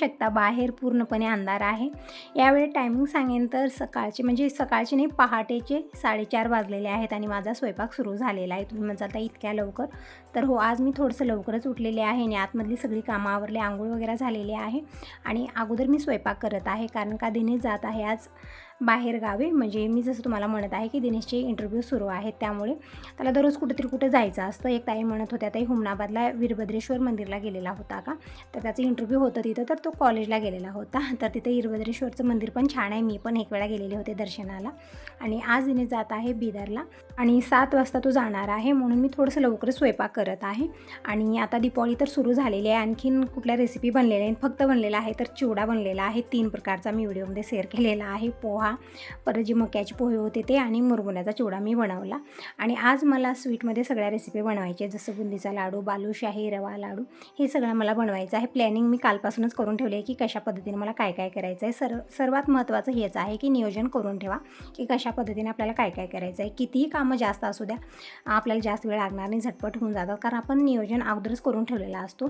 wished आता बाहेर पूर्णपणे अंधार आहे. यावेळी टायमिंग सांगेन तर सकाळचे म्हणजे सकाळचे नाही पहाटेचे साडेचार वाजलेले आहेत आणि माझा स्वयंपाक सुरू झालेला आहे. तुम्ही म्हणता आता इतक्या लवकर? तर हो आज मी थोडंसं लवकरच उठलेले आहे आणि आतमधली सगळी कामं आंघोळ वगैरे झालेली आहे. आणि अगोदर मी स्वयंपाक करत आहे कारण का दिनेश जात आहे आज बाहेर गावी. म्हणजे मी जसं तुम्हाला म्हणत आहे की दिनेशचे इंटरव्ह्यू सुरू आहेत त्यामुळे त्याला दररोज कुठेतरी कुठे जायचं असतं. एक ताई म्हणत होत्या ताई हुमनाबादला वीरभद्रेश्वर मंदिरला गेलेला होता का? तर त्याचं इंटरव्ह्यू होतं तिथं. तर तो कॉलेजला गेलेला होता. तर तिथे वीरभद्रेश्वरचं मंदिर पण छान आहे. मी पण एक वेळा गेलेले होते दर्शनाला. आणि आज तिने जात आहे बिदरला. आणि सात वाजता तो जाणार आहे म्हणून मी थोडंसं लवकर स्वयंपाक करत आहे. आणि आता दीपावली तर सुरू झालेली आहे. आणखीन कुठल्या रेसिपी बनलेल्या आहेत? फक्त बनलेला आहे तर चिवडा बनलेला आहे. तीन प्रकारचा मी व्हिडिओमध्ये शेअर केलेला आहे. पोहा परत जे मक्याचे पोहे होते ते आणि मुरमुऱ्याचा चिवडा मी बनवला. आणि आज मला स्वीटमध्ये सगळ्या रेसिपी बनवायच्या जसं बुंदीचा लाडू बालुशाही रवा लाडू हे सगळं मला बनवायचं आहे. प्लॅनिंग मी कालपासूनच करून ठेवले आहे की कशा पद्धतीने मला काय काय करायचं आहे. सर्व सर्वात महत्त्वाचं हेच आहे की नियोजन करून ठेवा की कशा पद्धतीने आपल्याला काय काय करायचं आहे. कितीही कामं जास्त असू द्या आपल्याला जास्त वेळ लागणार नाही झटपट होऊन जातात कारण आपण नियोजन अगोदरच करून ठेवलेला असतो.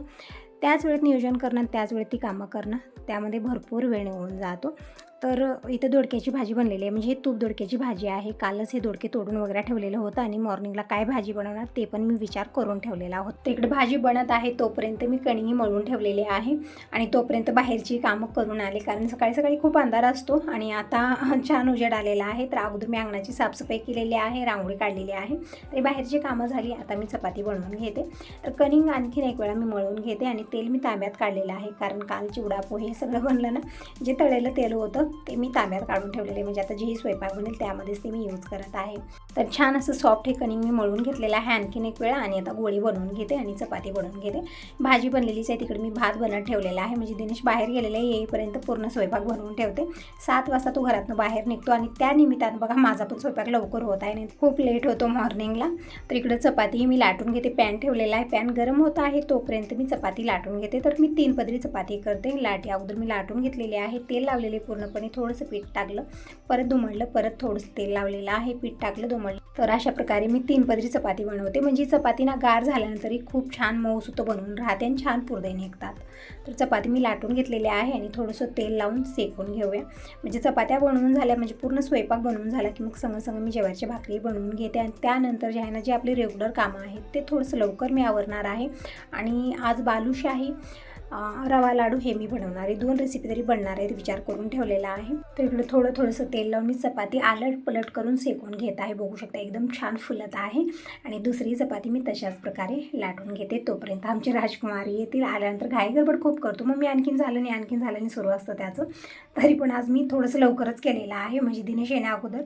त्याच वेळेत नियोजन करणं त्याच वेळेत ती कामं करणं त्यामध्ये भरपूर वेळ निघून जातो. तर इथं दोडक्याची भाजी बनलेली आहे. म्हणजे हे तूप दोडक्याची भाजी आहे. कालच हे दोडके तोडून वगैरे ठेवलेलं होतं आणि मॉर्निंगला काय भाजी बनवणार ते पण मी विचार करून ठेवलेला होता तिकडे भाजी बनत आहे तोपर्यंत मी कणीही मळून ठेवलेली आहे आणि तोपर्यंत बाहेरची कामं करून आले. कारण सकाळी सकाळी खूप अंधार असतो आणि आता छान उजेड आलेला आहे. तर अगोदर मी अंगणाची साफसफाई केलेली आहे रांगोळी काढलेली आहे. ते बाहेरची कामं झाली आता मी चपाती बनवून घेते. तर कणिंग आणखीन एक वेळा मी मळून घेते आणि तेल मी तांब्यात काढलेलं आहे. कारण काल चिवडा पोहे हे सगळं बनलं ना जे तळेलं तेल होतं ते मी तांब्यात काढून ठेवलेले म्हणजे आता जेही स्वयंपाक बनेल त्यामध्येच ते मी यूज करत आहे. तर छान असं सॉफ्ट हे कणिंग मी मळून घेतलेलं आहे आणखीन एक वेळा आणि आता गोळी बनवून घेते आणि चपाती बनवून घेते. भाजी बनलेलीच आहे तिकडे मी भात बनत ठेवलेला आहे. म्हणजे दिनेश बाहेर गेलेला आहे येईपर्यंत पूर्ण स्वयंपाक बनवून ठेवते. सात वाजता तो घरातनं बाहेर निघतो आणि त्या निमित्तानं बघा माझा पण स्वयंपाक लवकर होत आहे नाही खूप लेट होतो मॉर्निंगला तर इकडं चपातीही मी लाटून घेते. पॅन ठेवलेला आहे. पॅन गरम होत आहे तोपर्यंत मी चपाती लाटून घेते. तर मी तीन पदरी चपाती करते. लाटी अगोदर मी लाटून घेतलेली आहे. तेल लावलेले पूर्ण पूर्णपणे थोडंसं पीठ टाकलं. परत दुमडलं परत थोडंसं तेल लावलेलं आहे पीठ टाकलं दुमडलं तर अशा प्रकारे मी तीन पदरी चपाती बनवते. म्हणजे चपाती ना गार झाल्यानंतरही खूप छान मऊसुतं बनवून राहते आणि छान पुरदे निघतात. तर चपाती मी लाटून घेतलेली आहे आणि थोडंसं तेल लावून सेकून घेऊया. म्हणजे चपात्या बनवून झाल्या म्हणजे पूर्ण स्वयंपाक बनवून झाला की मग संग संग मी जेवायची भाकरी बनवून घेते आणि त्यानंतर जे आहे ना जे आपले रेग्युलर कामं आहेत ते थोडंसं लवकर मी आवरणार आहे. आणि आज बालुशाही रवा लाडू हे मी बनवणार आहे. दोन रेसिपी तरी बनणार आहेत विचार करून ठेवलेला आहे. तर इकडे थोडं थोडंसं तेल लावून मी चपाती आलट पलट करून सेकून घेत आहे. बघू शकता एकदम छान फुलत आहे. आणि दुसरी चपाती मी तशाच प्रकारे लाटून घेते. तोपर्यंत आमचे राजकुमारी येतील. आल्यानंतर घाई गडबड खूप करतो. मग मी आणखीन झालं नाही आणखीन झालं नाही सुरू असतं त्याचं. तरी पण आज मी थोडंसं लवकरच केलेलं आहे. म्हणजे दिनेश येण्या अगोदर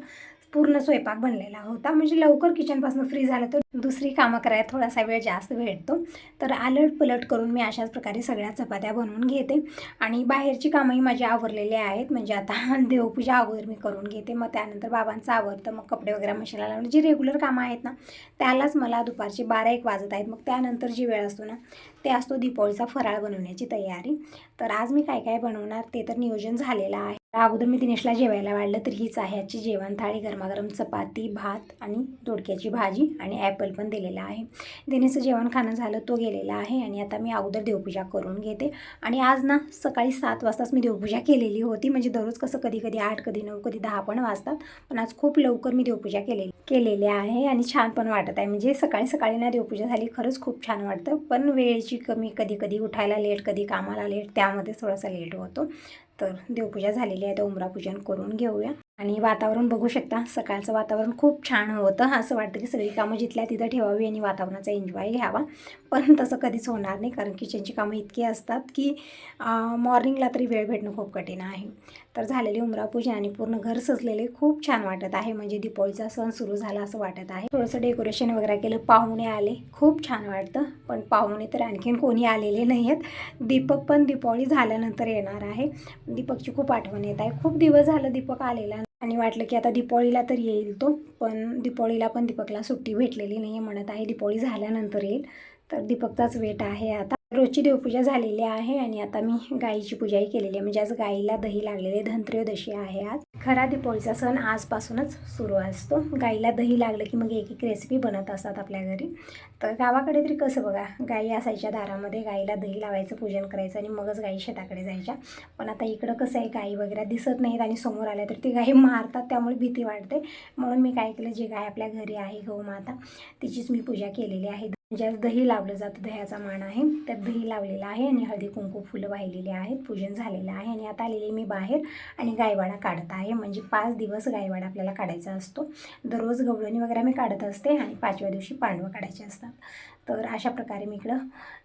पूर्ण स्वयंपाक बनलेला होता. म्हणजे लवकर किचनपासून फ्री झालं तर दुसरी कामं करायला थोडासा वेळ जास्त भेटतो. तर आलट पलट करून मी अशाच प्रकारे सगळ्या चपात्या बनवून घेते. आणि बाहेरची कामंही माझी आवरलेली आहेत. म्हणजे आता देवपूजा अगोदर मी करून घेते. मग त्यानंतर बाबांचं आवडतं मग कपडे वगैरे मशीनला लावून. जी रेग्युलर कामं आहेत ना त्यालाच मला दुपारची बारा एक वाजत आहेत. मग त्यानंतर जी वेळ असतो ना ते असतो दीपावळीचा फराळ बनवण्याची तयारी. तर आज मी काय काय बनवणार ते तर नियोजन झालेलं आहे. अगोदर मी दिनेशला जेवायला वाढलं तर हीच आहे आजची जेवण. थाळी गरमागरम चपाती भात आणि दोडक्याची भाजी आणि ॲपल पण दिलेला आहे. दिनेशचं जेवण खाणं झालं तो गेलेला आहे आणि आता मी अगोदर देवपूजा करून घेते. आणि आज ना सकाळी सात वाजताच मी देवपूजा केलेली होती. म्हणजे दररोज कसं कधी कधी आठ कधी नऊ कधी दहा पण वाजतात. पण आज खूप लवकर मी देवपूजा केलेली केलेली आहे आणि छान पण वाटत आहे. म्हणजे सकाळी सकाळी ना देवपूजा झाली खरंच खूप छान वाटतं. पण वेळेची कमी कधी कधी उठायला लेट कधी कामाला लेट त्यामध्ये थोडासा लेट होतो. तर देवपूजा झालेली आहे. तर उमरापूजन करून घेऊया. आणि वातावरण बघू शकता. सकाळचं वातावरण खूप छान होतं. असं वाटतं की सगळी कामं जिथल्या तिथं ठेवावी आणि वातावरणाचा एन्जॉय घ्यावा. पण तसं कधीच होणार नाही. कारण किचनची कामं इतकी असतात की मॉर्निंगला तरी वेळ भेटणं खूप कठीण आहे. तर झालेली उमरापूजन आणि पूर्ण घर सजलेले खूप छान वाटत आहे. म्हणजे दिपावळीचा सण सुरू झाला असं वाटत आहे. थोडंसं डेकोरेशन वगैरे केलं. पाहुणे आले. खूप छान वाटतं. पण पाहुणे तर आणखीन कोणी आलेले नाही आहेत दीपक पण दीपावळी झाल्यानंतर येणार आहे. दीपकची खूप आठवण येत आहे. खूप दिवस झालं दीपक आलेला आणि वाटलं की आता दिपावळीला तर येईल तो पण दिपावळीला पण दीपकला सुट्टी भेटलेली नाही आहे म्हणत आहे. दिपावळी झाल्यानंतर येईल. तर दीपकचाच वेट आहे आता. रोजची देवपूजा झालेली आहे आणि आता मी गाईची पूजाही केलेली आहे. म्हणजे आज गाईला दही लागलेले धनत्रयोदशी आहे आज. खरा दीपावलीचा सण आजपासूनच सुरू असतो. गाईला दही लागलं की मग एक एक रेसिपी बनत असतात आपल्या घरी. तर गावाकडे तरी कसं बघा गाई असायच्या दारामध्ये गाईला दही लावायचं पूजन करायचं आणि मगच गाई शेताकडे जायच्या. पण आता इकडं कसं आहे गाई वगैरे दिसत नाहीत आणि समोर आल्या तर ती गाई मारतात त्यामुळे भीती वाटते. म्हणून मी काय केलं जे गाय आपल्या घरी आहे गौमाता तिचीच मी पूजा केलेली आहे. ज्यास दही लावलं जातं दह्याचा मान आहे त्यात दही लावलेला आहे आणि हळदी कुंकू फुलं वाहिलेली आहेत पूजन झालेलं आहे आणि आता आलेली मी बाहेर आणि गायवाडा काढत आहे. म्हणजे पाच दिवस गायवाडा आपल्याला काढायचा असतो. दररोज गवळणी वगैरे मी काढत असते आणि पाचव्या दिवशी पांडवं काढायचे असतात. तर अशा प्रकारे मी इकडं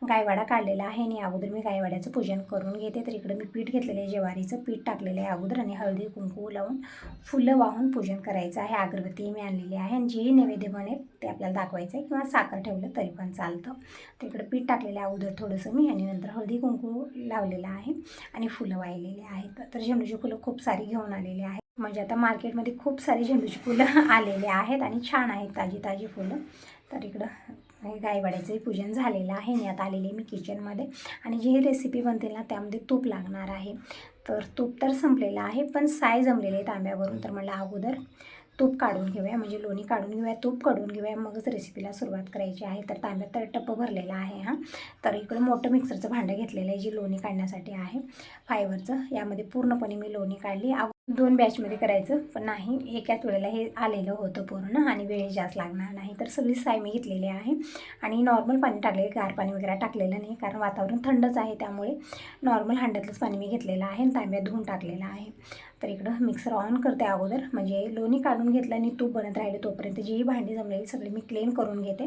गायवाडा काढलेला आहे आणि अगोदर मी गायवाड्याचं पूजन करून घेते. तर इकडं मी पीठ घेतलेलं आहे ज्वारीचं पीठ टाकलेलं आहे अगोदर आणि हळदी कुंकू लावून फुलं वाहून पूजन करायचं आहे. अगरबत्ती मी आणलेली आहे आणि जेही नैवेद्य बनेल ते आपल्याला दाखवायचं आहे किंवा साखर ठेवलं तरी पण चालतं. तर इकडं पीठ टाकलेलं आहे अगोदर थोडंसं मी आणि नंतर हळदी कुंकू लावलेलं आहे आणि फुलं वाहिलेली आहेत. तर झेंडूची फुलं खूप सारी घेऊन आलेली आहेत. म्हणजे आता मार्केटमध्ये खूप सारी झेंडूची फुलं आलेले आहेत आणि छान आहेत ताजी ताजी फुलं. तर इकडं गायवाड्याचंही पूजन झालेलं आहे. आणि आता आलेली मी किचनमध्ये आणि जी ही रेसिपी बनतील ना त्यामध्ये तूप लागणार आहे. तर तूप तर संपलेलं आहे पण साय जमलेले आहे तांब्यावरून तर मला अगोदर तूप काढून घेऊया. म्हणजे लोणी काढून घेऊया तूप काढून घेऊया. मगच रेसिपीला सुरुवात करायची आहे. तर तांब्यात तर टप्प भरलेला आहे हां. तर इकडं मोठं मिक्सरचं भांडं घेतलेलं आहे जी लोणी काढण्यासाठी आहे. फायबरचं यामध्ये पूर्णपणे मी लोणी काढली. दोन बॅचमध्ये करायचं. पण नाही एकाच वेळेला हे आलेलं होतं पूर्ण आणि वेळ जास्त लागणार नाही. तर सगळी साय मी घेतलेली आहे. आणि नॉर्मल पाणी टाकले गार पाणी वगैरे टाकलेलं नाही. कारण वातावरण थंडच आहे त्यामुळे नॉर्मल हांड्यातलंच पाणी मी घेतलेलं आहे आणि तांब्यात धुवून टाकलेलं आहे. तर इकडं मिक्सर ऑन करते अगोदर. म्हणजे लोणी काढून घेतलं आणि तूप बनत राहिले तोपर्यंत. जीही भांडी जमलेली सगळी मी क्लीन करून घेते.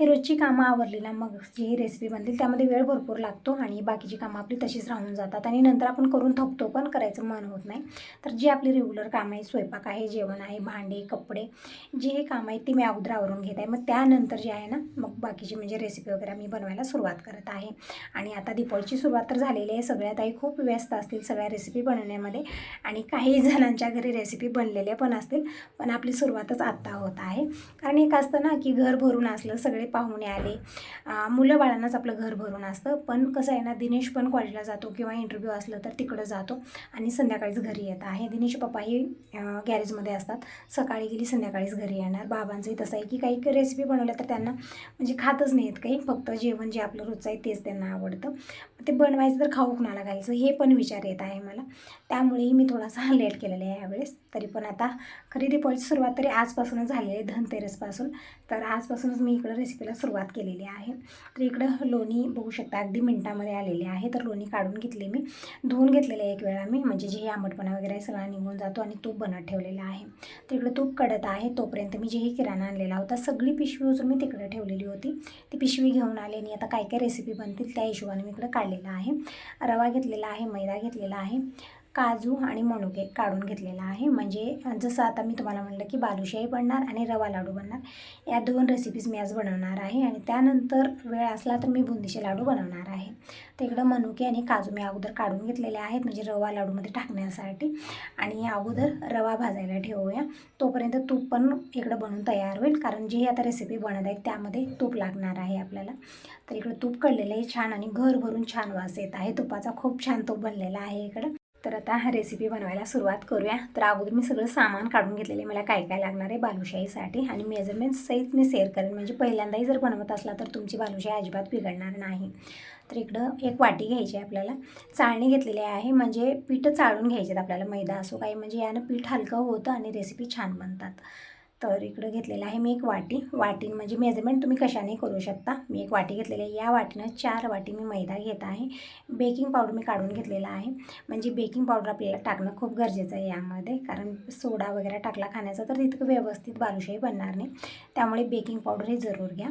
हे रोजची कामं आवरली ना मग जी रेसिपी बनतील त्यामध्ये वेळ भरपूर लागतो आणि बाकीची कामं आपली तशीच राहून जातात. आणि नंतर आपण करून थकतो पण करायचं मन होत नाही. तर जी आपली रेग्युलर काम आहे स्वयंपाक आहे जेवण आहे भांडे कपडे जे हे काम आहे ते मी अगोदर आवरून घेत आहे. मग त्यानंतर जे आहे ना मग बाकीची म्हणजे रेसिपी वगैरे मी बनवायला सुरुवात करत आहे. आणि आता दीपावलीची सुरुवात तर झालेली आहे. सगळ्यात आई खूप व्यस्त असतील सगळ्या रेसिपी बनवण्यामध्ये आणि काही जणांच्या घरी रेसिपी बनलेल्या पण असतील पण आपली सुरुवातच आत्ता होत आहे. कारण एक असतं ना की घर भरून असलं सगळे पाहुणे आले मुलं बाळांनाच आपलं घर भरून असतं. पण कसं आहे ना दिनेश पण कॉलेजला जातो किंवा इंटरव्ह्यू असलं तर तिकडं जातो आणि संध्याकाळीच घरी येत आहे. दिनेश पप्पाही गॅरेजमध्ये असतात. सकाळी गेली संध्याकाळीच घरी येणार. बाबांचंही तसं आहे की काही रेसिपी बनवल्या तर त्यांना म्हणजे खातच नाहीत काही. फक्त जेवण जे आपलं रोजचं आहे तेच त्यांना आवडतं. ते बनवायचं तर खाऊ कुणाला घालायचं? हे पण विचार येत आहे मला. त्यामुळेही मी थोडासा लेट केलेला आहे यावेळेस. तरी पण आता खरेदी पॉईंटची सुरुवात तरी आजपासूनच झालेली आहे धनतेरसपासून. तर आजपासूनच मी इकडं रेसिपीला सुरुवात केलेली आहे. तर इकडं लोणी बघू शकता अगदी मिनटामध्ये आलेली आहे. तर लोणी काढून घेतली मी. धुवून घेतलेलं आहे एक वेळा मी. म्हणजे जे आंबटपणा वगैरे सगळं निघून जातो आणि तूप बनत ठेवलेला आहे. तिकडं तूप कडत आहे. तोपर्यंत मी जेही किराणा आणलेला होता सगळी पिशवी उचलून मी तिकडं ठेवलेली होती. ती पिशवी घेऊन आले आणि आता काय काय रेसिपी बनतील त्या हिशोबाने मी इकडं काढलेलं आहे. रवा घेतलेला आहे मैदा घेतलेला आहे. काजू आणि मनुके काढून घेतलेला आहे. म्हणजे जसं आता मी तुम्हाला म्हणलं की बालुशाही बनणार आणि रवा लाडू बनणार. या दोन रेसिपीज मी आज बनवणार आहे आणि त्यानंतर वेळ असला तर मी बुंदीचे लाडू बनवणार आहे. तर इकडं मनुके आणि काजू मी अगोदर काढून घेतलेले आहेत म्हणजे रवा लाडूमध्ये टाकण्यासाठी. आणि अगोदर रवा भाजायला ठेवूया. तोपर्यंत तूप पण इकडं बनवून तयार होईल कारण जे आता रेसिपी बनत आहे त्यामध्ये तूप लागणार आहे आपल्याला. तर इकडं तूप कळलेलं आहे छान आणि घर भरून छान वास येत आहे. तुपाचा खूप छान तूप बनलेला आहे इकडं. तर आता हा रेसिपी बनवायला सुरुवात करूया. तर अगोदर मी सगळं सामान काढून घेतलेले मला काय काय लागणार आहे बालुशाहीसाठी आणि मेजरमेंट्ससहित मी शेअर करेन. म्हणजे पहिल्यांदाही जर बनवत असला तर तुमची बालुशाही अजिबात बिघडणार नाही. तर इकडं एक वाटी घ्यायची आहे आपल्याला. चाळणी घेतलेली आहे. म्हणजे पीठ चाळून घ्यायचे आपल्याला. मैदा असो काही. म्हणजे यानं पीठ हलकं होतं आणि रेसिपी छान बनतात. तर इकडं घेतलेलं आहे मी एक वाटी. वाटी म्हणजे मेजरमेंट तुम्ही कशाने करू शकता. मी एक वाटी घेतलेली आहे. या वाटीनं चार वाटी मी मैदा घेत आहे. बेकिंग पावडर मी काढून घेतलेला आहे. म्हणजे बेकिंग पावडर आपल्याला टाकणं खूप गरजेचं आहे यामध्ये. कारण सोडा वगैरे टाकला खाण्याचा तर तितकं व्यवस्थित बालुशाही बनणार नाही. त्यामुळे बेकिंग पावडर हे जरूर घ्या.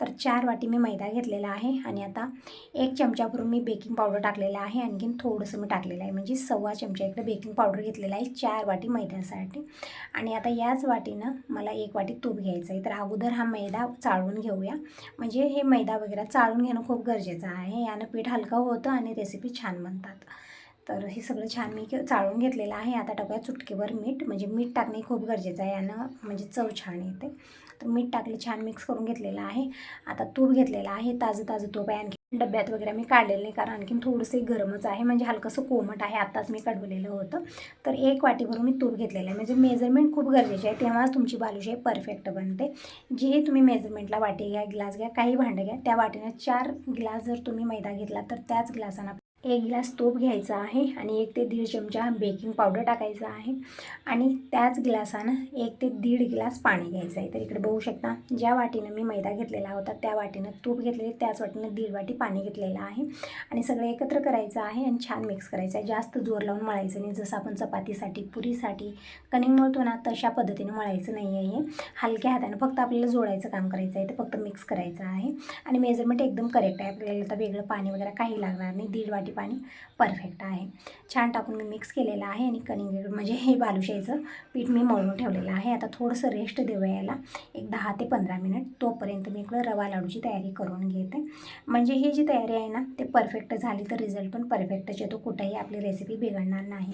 तर चार वाटी मी मैदा घेतलेला आहे. आणि आता एक चमच्याभरून मी बेकिंग पावडर टाकलेलं आहे. आणखीन थोडंसं मी टाकलेलं आहे. म्हणजे सव्वा चमचा इकडे बेकिंग पावडर घेतलेला आहे. चार वाटी मैद्यासाठी. आणि आता याच वाटीनं मला एक वाटी तूप घ्यायचं आहे. तर अगोदर हा मैदा चाळून घेऊया. म्हणजे हे मैदा वगैरे चाळून घेणं खूप गरजेचं आहे. यानं पीठ हलकं होतं आणि रेसिपी छान बनतात. तर हे सगळं छान मी चाळून घेतलेलं आहे. आता टाकूया चुटकीवर मीठ. म्हणजे मीठ टाकणे खूप गरजेचं आहे. यानं म्हणजे चव छान येते. तर मीठ टाकले छान मिक्स करून घेतलेलं आहे. आता तूप घेतलेलं आहे. ताजं ताजं तूप आहे आणखी डब्यात वगैरे मी काढलेलं नाही कारण आणखीन थोडंसं गरमच आहे. म्हणजे हलकंसं कोमट आहे आत्ताच मी कढवलेलं होतं. तर एक वाटीभरून मी तूप घेतलेलं आहे. म्हणजे मेजरमेंट खूप गरजेचे आहे. तेव्हाच तुमची बालुशाही परफेक्ट बनते. जे तुम्ही मेजरमेंटला वाटी घ्या ग्लास घ्या काही भांडं घ्या त्या वाटीनं चार ग्लास जर तुम्ही मैदा घेतला तर त्याच ग्लासानं एक ग्लास तूप घ्यायचा आहे आणि एक ते दीड चमचा बेकिंग पावडर टाकायचं आहे. आणि त्याच ग्लासानं एक ते दीड ग्लास पाणी घ्यायचं आहे. तर इकडे बघू शकता ज्या वाटीनं मी मैदा घेतलेला होता त्या वाटीनं तूप घेतलेले त्याच वाटीनं दीड वाटी पाणी घेतलेलं आहे. आणि सगळं एकत्र करायचं आहे आणि छान मिक्स करायचं आहे. जास्त जोर लावून मळायचं नाही. जसं आपण चपातीसाठी पुरीसाठी कणिंग मळतो ना तशा पद्धतीने मळायचं नाही आहे. हलक्या हाताने फक्त आपल्याला जोडायचं काम करायचं आहे. ते फक्त मिक्स करायचं आहे. आणि मेजरमेंट एकदम करेक्ट आहे. आपल्याला आता वेगळं पाणी वगैरे काही लागणार नाही. दीड वाटी पाणी परफेक्ट आहे. छान टाकून मी मिक्स केलेलं आहे आणि कणिक म्हणजे हे बालुशाहीचं पीठ मी मळून ठेवलेलं आहे. आता थोडंसं रेस्ट देऊया याला. एक दहा ते पंधरा मिनिट तोपर्यंत मी इकडं रवा लाडूची तयारी करून घेते. म्हणजे ही जी तयारी आहे ना ते परफेक्ट झाली तर रिझल्ट पण परफेक्टच येतो. कुठेही आपली रेसिपी बिघडणार नाही.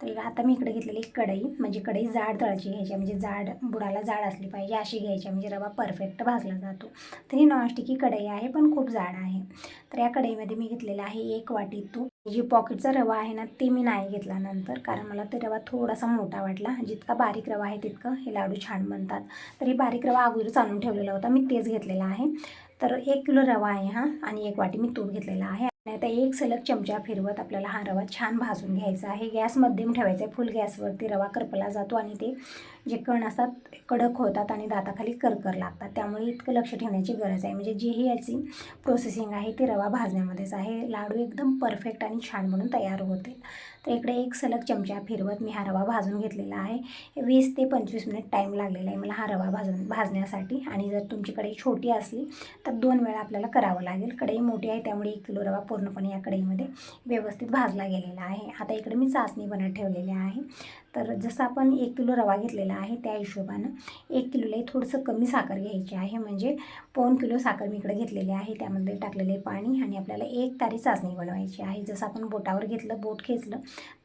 तर आता मी इकडे घेतलेली एक कढई म्हणजे कढई जाड तळाची घ्यायची म्हणजे जाड बुडाला जाड असली पाहिजे अशी घ्यायची म्हणजे रवा परफेक्ट भाजला जातो. तर ही नॉनस्टिकी कढई आहे पण खूप जाड आहे. तर या कढईमध्ये मी घेतलेला आहे एक वाटी तूप. जी पॉकेटचा रवा आहे ना ते मी नाही घेतला नंतर कारण मला ते रवा थोडासा मोठा वाटला. जितका बारीक रवा आहे तितकं हे लाडू छान बनतात. तर हे बारीक रवा अगोदरच आणून ठेवलेला होता. मी तेच घेतलेला आहे. तर एक किलो रवा आहे हा आणि एक वाटी मी तूप घेतलेला आहे. आता एक सलग चमचा फिरवत आपल्याला हा रवा छान भाजून घ्यायचा आहे. गॅस मध्यम ठेवायचा आहे. फुल गॅसवरती रवा करपला जातो आणि ते जे कण असतात कडक होतात आणि दाताखाली करकर लागतात. त्यामुळे इतकं लक्ष ठेवण्याची गरज आहे. म्हणजे जी ही याची प्रोसेसिंग आहे ती रवा भाजण्यामध्येच आहे. लाडू एकदम परफेक्ट आणि छान म्हणून तयार होते. तर इकडे एक सलग चमचा फिरवत मी हा रवा भाजून घेतलेला आहे. वीस ते पंचवीस मिनिट टाईम लागलेला आहे मला हा रवा भाजून भाजण्यासाठी. आणि जर तुमची कढई छोटी असली तर दोन वेळा आपल्याला करावं लागेल. कढई मोठी आहे त्यामुळे एक किलो रवा पूर्णपणे या कढईमध्ये व्यवस्थित भाजला गेलेला आहे. आता इकडे मी चाचणी बनत ठेवलेली आहे. तर जसं आपण एक किलो रवा घेतलेला आहे त्या हिशोबानं एक किलोलाही थोडंसं कमी साखर घ्यायची आहे. म्हणजे पाऊन किलो साखर मी इकडे घेतलेली आहे. त्यामध्ये टाकलेले पाणी आणि आपल्याला एक तारी चाचणी बनवायची आहे. जसं आपण बोटावर घेतलं बोट खेचलं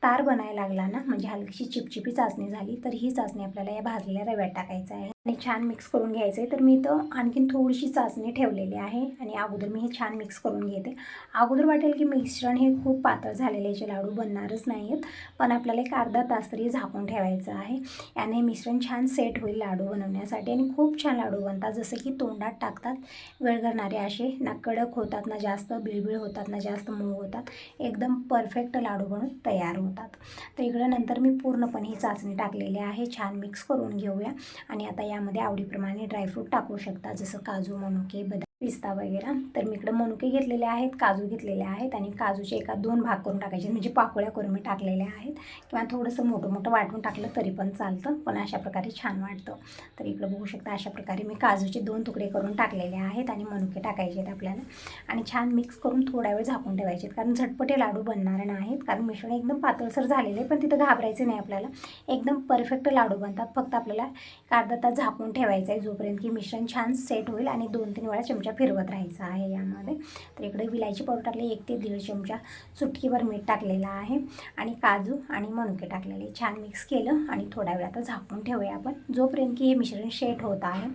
तार बनायला लागला ना म्हणजे हलकीशी चिपचिपी चाचणी झाली तर ही चाचणी आपल्याला या भाजलेल्या रव्यात टाकायचं आहे. आणि छान मिक्स करून घ्यायचं आहे तर मी इथं आणखीन थोडीशी चाचणी ठेवलेली आहे आणि अगोदर मी हे छान मिक्स करून घेते. अगोदर वाटेल की मिश्रण हे खूप पातळ झालेले याचे लाडू बनणारच नाही आहेत पण आपल्याला एक अर्धा तास तरी झाकून ठेवायचं आहे. याने मिश्रण छान सेट होईल लाडू बनवण्यासाठी आणि खूप छान लाडू बनतात. जसं की तोंडात टाकतात वेळ करणारे असे. ना कडक होतात ना जास्त बिळबिळ होतात ना जास्त मऊ होतात. एकदम परफेक्ट लाडू बनून तयार होतात. तर इकडं नंतर मी पूर्णपणे ही चाचणी टाकलेली आहे. छान मिक्स करून घेऊया. आणि आता यामध्ये आवडीप्रमाणे ड्रायफ्रूट टाकू शकता जसं काजू मनुके बदाम पिस्ता वगैरे. तर मी इकडं मनुके घेतलेले आहेत काजू घेतलेले आहेत आणि काजूचे एका दोन भाग करून टाकायचे म्हणजे पाकोळ्या करून मी टाकलेल्या आहेत. किंवा थोडंसं मोठं मोठं वाटून टाकलं तरी पण चालतं पण अशा प्रकारे छान वाटतं. तर इकडं बघू शकता अशा प्रकारे मी काजूचे दोन तुकडे करून टाकलेले आहेत आणि मनुके टाकायचे आहेत आपल्याला. आणि छान मिक्स करून थोडा वेळ झाकून ठेवायचे आहेत. कारण झटपटे लाडू बनणार नाहीत. कारण मिश्रण एकदम पातळसर झालेलं आहे पण तिथं घाबरायचं नाही आपल्याला. एकदम परफेक्ट लाडू बनतात. फक्त आपल्याला अर्धा तास झाकून ठेवायचं आहे जोपर्यंत की मिश्रण छान सेट होईल आणि दोन तीन वेळा चमचा फिरवत राहायचं आहे यामध्ये. तर इकडे विलायची पावडर टाकली एक ते दीड चमचा चुटकीवर मीठ टाकलेलं आहे आणि काजू आणि मनुके टाकलेले. छान मिक्स केलं आणि थोड्या वेळ आता झाकून ठेवूया आपण. जोपर्यंत की हे मिश्रण शेट होत आहे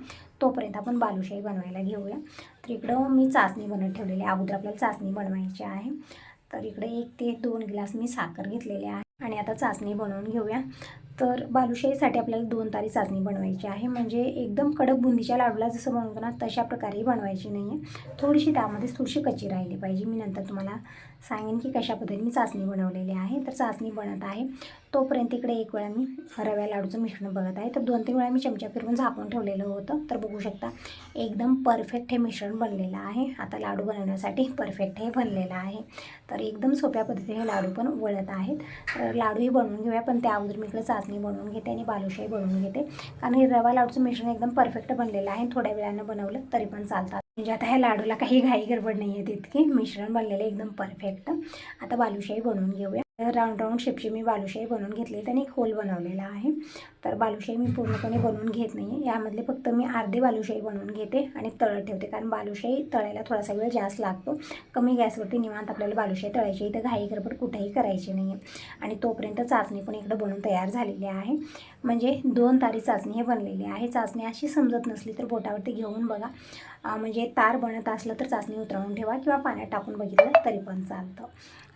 तोपर्यंत आपण बालुशाही बनवायला घेऊया. तर इकडं मी चाचणी बनवत ठेवलेली आहे. अगोदर आपल्याला चाचणी बनवायची आहे. तर इकडे एक ते दोन ग्लास मी साखर घेतलेली आहे. आणि आता चाचणी बनवून घेऊया. तर बालुशाहीसाठी आपल्याला दोन तारी चाचणी बनवायची आहे. म्हणजे एकदम कडक बुंदीच्या लाडूला जसं बनवतो ना तशा प्रकारे बनवायची नाही आहे थोडीशी त्यामध्ये थोडीशी कच्ची राहिली पाहिजे. मी नंतर तुम्हाला सांगेन की कशा पद्धतीने चाचणी बनवलेली आहे. तर चाचणी बनत आहे. तोपर्यंत इकडे एक वेळा मी रव्या लाडूचं मिश्रण बघत आहे. तर दोन तीन वेळा मी चमचा फिरवून झाकून ठेवलेलं होतं. तर बघू शकता एकदम परफेक्ट हे मिश्रण बनलेलं आहे. आता लाडू बनवण्यासाठी परफेक्ट हे बनलेलं आहे. तर एकदम सोप्या पद्धतीने हे लाडू पण वळत आहेत. तर लाडूही बनवून घेऊया पण त्या अगोदर मी इकडे चाचणी बनवून घेते आणि बालुशाही बनवून घेते. कारण हे रवा लाडूचं मिश्रण एकदम परफेक्ट बनलेलं आहे थोड्या वेळानं बनवलं तरी पण चालतात म्हणजे आता ह्या लाडूला काही घाई गडबड नाही आहे तितकी. मिश्रण बनलेलं एकदम परफेक्ट आता बालुशाही बनवून घेऊया. राऊंड राऊंड शेपची मी बालुशाही बनवून घेतली आणि एक होल बनवलेला आहे. तर बालुशाही मी पूर्णपणे बनवून घेत नाही आहे यामधले फक्त मी अर्धे बालुशाही बनवून घेते आणि तळत ठेवते कारण बालुशाही तळायला थोडासा वेळ जास्त लागतो. कमी गॅसवरती निवांत आपल्याला बालुशाही तळायची इथं घाई गडबड कुठेही करायची नाही आहे आणि तोपर्यंत चाचणी पण इकडं बनवून तयार झालेली आहे. म्हणजे दोन तारी चाचणी हे बनलेली आहे. चाचणी अशी समजत नसली तर बोटावरती घेऊन बघा. म्हणजे तार बनत असलं तर चाचणी उतरवून ठेवा किंवा पाण्यात टाकून बघितलं तरी पण चालतं.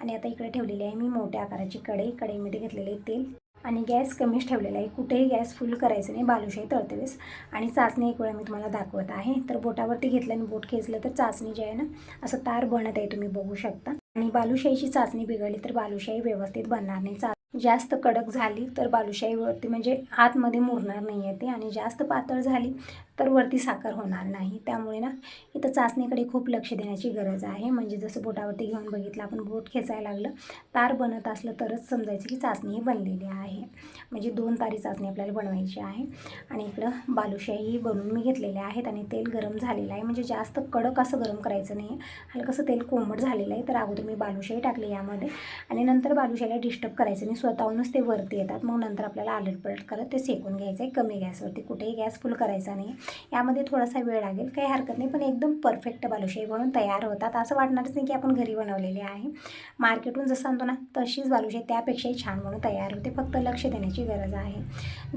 आणि आता इकडे ठेवलेली आहे मी मोठ्या आकाराची कढई. कढईमध्ये घेतलेले तेल आणि गॅस कमीच ठेवलेला आहे. कुठेही गॅस फुल करायचं नाही बालुशाही तळतेवेळेस. आणि चाचणी एक वेळा मी तुम्हाला दाखवत आहे. तर बोटावरती घेतलं आणि बोट खेचलं तर चाचणी जे आहे ना असं तार बनत आहे तुम्ही बघू शकता. आणि बालुशाहीची चाचणी बिघडली तर बालुशाही व्यवस्थित बनणार नाही. चा जास्त कडक झाली तर बालुशाहीवरती म्हणजे आतमध्ये मुरणार नाही आहे ते. आणि जास्त पातळ झाली तर वरती साखर होणार नाही. त्यामुळे ना इथं चाचणीकडे खूप लक्ष देण्याची गरज आहे. म्हणजे जसं बोटावरती घेऊन बघितलं आपण बोट खेचायला लागलं तार बनत असलं तरच समजायचं की चाचणी ही बनलेली आहे. म्हणजे दोन तारी चाचणी आपल्याला बनवायची आहे. आणि इकडं बालुशाही बनवून मी घेतलेले आहेत आणि तेल गरम झालेलं आहे. म्हणजे जास्त कडक असं गरम करायचं नाही. आहे हलकंसं तेल कोमट झालेलं आहे. तर अगोदर मी बालुशाही टाकली यामध्ये. आणि नंतर बालुशाहीला डिस्टर्ब करायचं नाही. स्वतःहूनच ते वरती येतात. मग नंतर आपल्याला आलटपलट करत ते सेकून घ्यायचं आहे. कमी गॅसवरती कुठेही गॅस फुल करायचा नाही. यामध्ये थोडासा वेळ लागेल काही हरकत नाही. पण एकदम परफेक्ट बालुशाही बनून तयार होतात. असं वाटणारच नाही की आपण घरी बनवलेली आहे. मार्केटहून जसं आणतो ना तशीच बालुशाही त्यापेक्षाही छान म्हणून तयार होते. फक्त लक्ष देण्याची गरज आहे.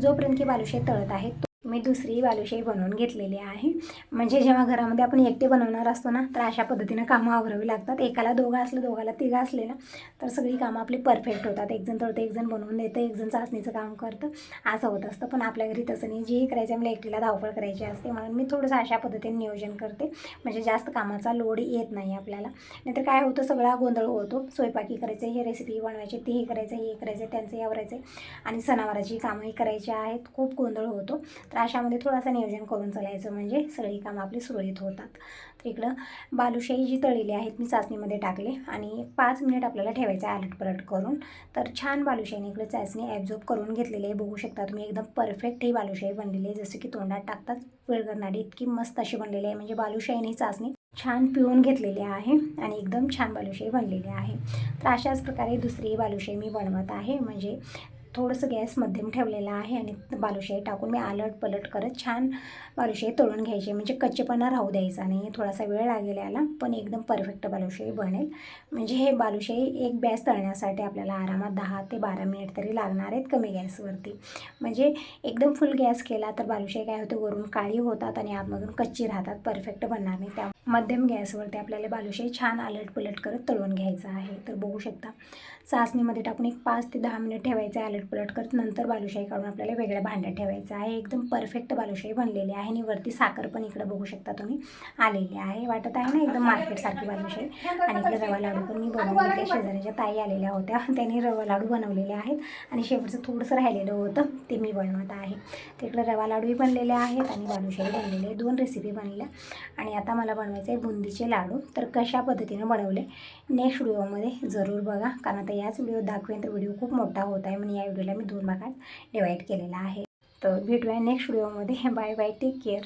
जोपर्यंत की बालुशाही तळत आहे तो मी दुसरी बालुशाही बनवून घेतलेली आहे. म्हणजे जेव्हा घरामध्ये आपण एकटे बनवणार असतो ना तर अशा पद्धतीनं कामं आवरावी लागतात. एकाला दोघं असलं दोघाला तिघं असले ना तर सगळी कामं आपली परफेक्ट होतात. एकजण तळतं एकजण बनवून देतं एकजण चाचणीचं काम करतं. असं होत असतं. पण आपल्या घरी तसं नाही. जे करायचं मला एकटीला धावपळ करायची असते. म्हणून मी थोडंसं अशा पद्धतीने नियोजन करते. म्हणजे जास्त कामाचा लोड येत नाही आपल्याला. नाहीतर काय होतं सगळा गोंधळ होतो स्वयंपाकी करायचं हे रेसिपी बनवायची ते हे करायचं हे करायचं त्यांचं हे आवरायचं. आणि सणावाराची कामंही करायची आहेत. खूप गोंधळ होतो. तर अशामध्ये थोडासा नियोजन करून चालायचं म्हणजे सगळी कामं आपली सुरळीत होतात. तर इकडं बालुशाही जी तळलेली आहेत मी चाचणीमध्ये टाकले आणि पाच मिनिट आपल्याला ठेवायचं आहे आलट पलट करून. तर छान बालुशाहीने इकडे चाचणी ॲब्झॉर्ब करून घेतलेली आहे. बघू शकता तुम्ही एकदम परफेक्ट ही बालुशाही बनलेली आहे. जसं की तोंडात टाकताच वेळ इतकी मस्त अशी बनलेली आहे. म्हणजे बालुशाहीने ही चाचणी छान पिळून घेतलेली आहे आणि एकदम छान बालुशाही बनलेली आहे. तर अशाच प्रकारे दुसरी बालुशाही मी बनवत आहे. म्हणजे थोडंसं गॅस मध्यम ठेवलेला आहे आणि बालुशाही टाकून मी आलट पलट करत छान बालुशाही तळून घ्यायची. म्हणजे कच्चेपणा राहू द्यायचा नाही थोडासा वेळ लागेल याला पण एकदम परफेक्ट बालुशाही बनेल. म्हणजे हे बालुशाही एक बॅस तळण्यासाठी आपल्याला आरामात दहा ते बारा मिनिट तरी लागणार आहेत कमी गॅसवरती. म्हणजे एकदम फुल गॅस केला तर बालुशाही काय होते वरून काळी होतात आणि आतमधून कच्ची राहतात परफेक्ट बनणार नाही. त्या मध्यम गॅसवरती आपल्याला बालुशाही छान आलट पलट करत तळून घ्यायचं आहे. तर बघू शकता चाचणीमध्ये टाकून एक पाच ते दहा मिनिट ठेवायचं आहे आलट पलट करत नंतर बालुशाही काढून आपल्याला वेगळ्या भांड्यात ठेवायचं आहे. एकदम परफेक्ट बालुशाही बनलेली आहे आणि वरती साखर पण इकडं बघू शकता तुम्ही आलेली आहे. वाटत आहे ना एकदम मार्केटसारखी बालुशाही. आणि इकडे रवा लाडू पण मी बनवले शेजाऱ्याच्या ताई आलेल्या होत्या. त्यांनी रवा लाडू बनवलेले आहेत. आणि शेवटचं थोडंसं राहिलेलं होतं ते मी बनवत आहे. तिकडे रवा लाडूही बनलेले आहेत आणि बालुशाही बनलेले आहे दोन रेसिपी बनल्या. आणि आता मला बनवायचं आहे बुंदीचे लाडू. तर कशा पद्धतीनं बनवले? नेक्स्ट व्हिडिओमध्ये जरूर बघा. कारण आता याच व्हिडिओ दाखवेन. तर व्हिडिओ खूप मोठा होत आहे. म्हणून या व्हिडिओला मी दोन भागात डिवाईड केलेला आहे. तर भेटूया नेक्स्ट व्हिडिओमध्ये बाय बाय टेक केअर